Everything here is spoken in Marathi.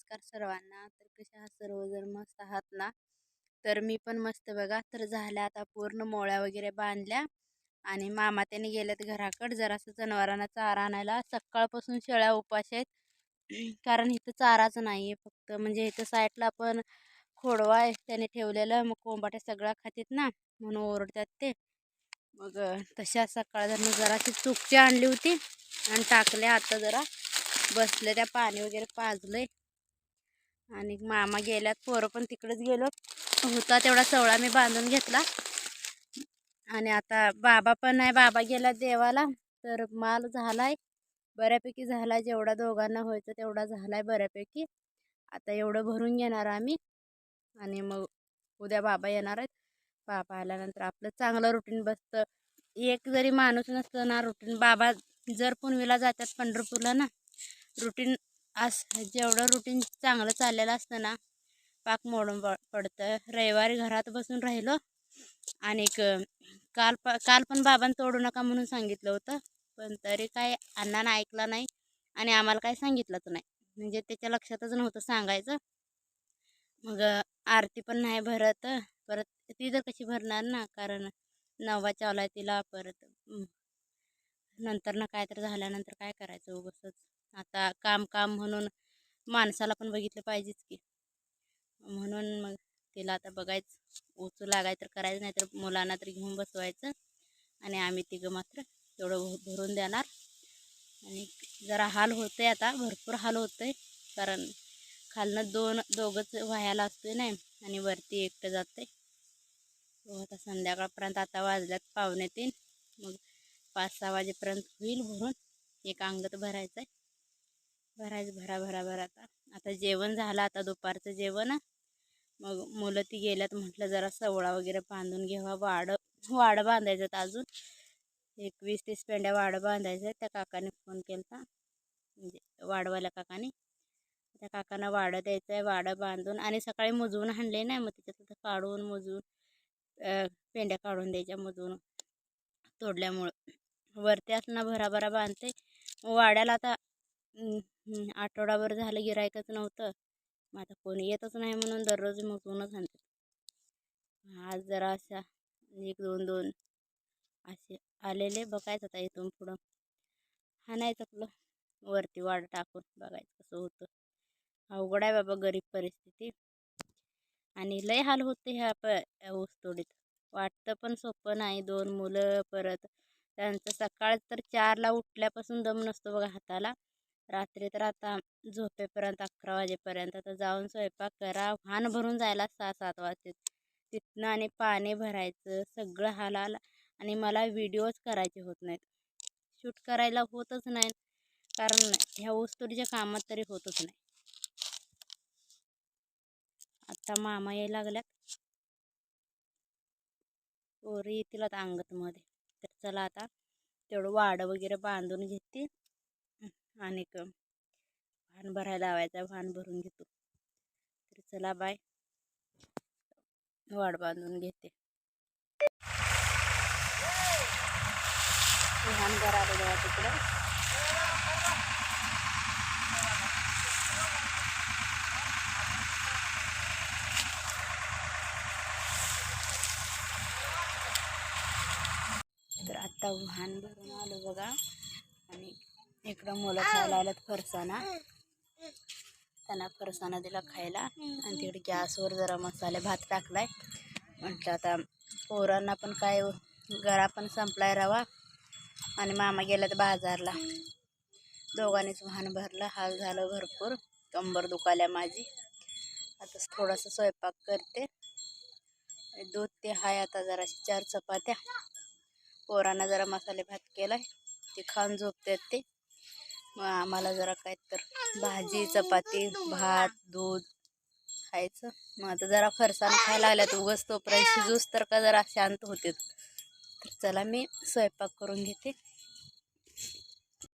नमस्कार सर्वांना. तर कसे आहात सर्वजण मस्त आहात ना? तर मी पण मस्त बघा. तर झाल्या आता पूर्ण मोळ्या वगैरे बांधल्या आणि मामा त्याने गेल्यात घराकडे. जरासं जनावरांना चारा आणायला. सकाळपासून शेळ्या उपाश आहेत. कारण इथं चाराच नाही आहे फक्त. म्हणजे इथं साईडला पण खोडवा आहे. त्याने ठेवलेलं. मग कोंबाट्या सगळ्या खातात ना. म्हणून ओरडतात ते. मग तशा सकाळ जराशी चुकची आणली होती. आणि टाकले आता जरा. बसले त्या पाणी वगैरे पाजलंय. आणि मामा गेल्यात पोरं पण तिकडेच गेलो. होता तेवढा चवळा मी बांधून घेतला. आणि आता बाबा पण आहे बाबा गेला देवाला. तर माल झालाय बऱ्यापैकी झालाय. जेवढा दोघांना व्हायचं तेवढा झालाय बऱ्यापैकी. आता एवढं भरून घेणार आम्ही. आणि मग उद्या बाबा येणार आहेत. बाबा आल्यानंतर आपलं चांगलं रुटीन बसतं. एक जरी माणूस नसतं ना रुटीन बाबा जर पुनवीला जातात पंढरपूरला ना रुटीन अस जेवढं रुटीन चांगलं चाललेलं असतं ना पाक मोडून पडतं. रविवारी घरात बसून राहिलो आणि काल प काल पण बाबांनी तोडू नका म्हणून सांगितलं होतं. पण तरी काय अण्णानं ऐकला नाही आणि आम्हाला काय सांगितलंच नाही. म्हणजे त्याच्या लक्षातच नव्हतं सांगायचं. मग आरती पण नाही भरत. परत ती तर कशी भरणार ना कारण नवा चावला तिला परत नंतर ना काय तर झाल्यानंतर काय करायचं उगसच आता काम काम म्हणून माणसाला पण बघितलं पाहिजेच की. म्हणून मग तिला आता बघायचं. उचू लागायचं तर करायचं नाही तर मुलांना तरी घेऊन बसवायचं. आणि आम्ही तिघं मात्र तेवढं भरून देणार. आणि जरा हाल होते आता भरपूर हाल होते कारण खालनं दोन दोघंच व्हायला असतोय नाही आणि वरती एकटं जाते हो, आता संध्याकाळपर्यंत आता वाजल्यात पावणे तीन. मग पाच सहा वाजेपर्यंत होईल भरून. एक अंगत भरायचं आहे भरायचं भरा भरा भरा. आता आता जेवण झालं आता दुपारचं जेवण. मग मुलं ती गेल्यात म्हटलं जरा सवळा वगैरे बांधून घ्यावा वाड वाड बांधायचं अजून. एकवीस तीस पेंड्या वाड बांधायचं त्या काकाने फोन केला म्हणजे वाडवाल्या काकाने. त्या काकांना वाडं द्यायचं आहे वाडं बांधून. आणि सकाळी मुजवून आणले नाही मग त्याच्यात काढून मुजवून पेंड्या काढून द्यायच्या मुजवून तोडल्यामुळं. वरती असताना भराभरा बांधते. वाड्याला आता आठवडाभर झालं गिरायकच नव्हतं. मग आता कोणी येतच नाही म्हणून दररोज मुजवूनच आणते. आज जरा अशा एक दोन दोन असे आलेले बघायचं आता इथून पुढं. हाणायचं आपलं. वरती वाढ टाकून बघायचं कसं होतं. अवघड आहे बाबा गरीब परिस्थिती. आणि लय हाल होते ह्या प ऊसतोडीत. वाटतं पण सोपं नाही. दोन मुलं परत. त्यांचं सकाळ तर चारला उठल्यापासून दम नसतो बघा हाताला. रात्री तर आता झोपेपर्यंत अकरा वाजेपर्यंत तर जाऊन स्वयंपाक करा. वाहन भरून जायला सहा सात वाजते तिथनं आणि पाणी भरायचं सगळं हालाल आणि मला व्हिडिओज करायचे होत नाहीत. शूट करायला होतच नाही कारण ह्या ऊसतोडीच्या कामात तरी होतच नाही. आता मामा यायला लागल्यात. पोरी येतील आता अंगतमध्ये. तर चला आता तेवढं वाडं वगैरे बांधून घेते. आणि भान भरायला लावायचा भान भरून घेतो. तर चला बाय. वाड बांधून घेते. भान भरायला जेव्हा तिकडं. आता वाहन भरून आलो बघा. इकडं मुलं खायला आल्यात फरसाना त्यांना फरसाना दिला खायला. आणि तिकडे गॅसवर जरा मसाले भात टाकलाय. म्हटलं आता पोरांना पण काय गरा पण संपलाय रवा. आणि मामा गेल्यात बाजारला. दोघांनीच वाहन भरलं. हाल झालं भरपूर. कंबर दुखाल्या माझी. आता थोडासा स्वयंपाक करते. दूध ते हाय आता जराशी चार चपात्या. पोरांना जरा मसाले भात केलाय. ते खाऊन झोपतात ते. मग आम्हाला जरा काय तर भाजी चपाती भात दूध खायचं. मग आता जरा फरसाण खायला लागल्यात उगस तोपर्यंत शिजूस तर का जरा शांत होते तर चला मी स्वयंपाक करून घेते.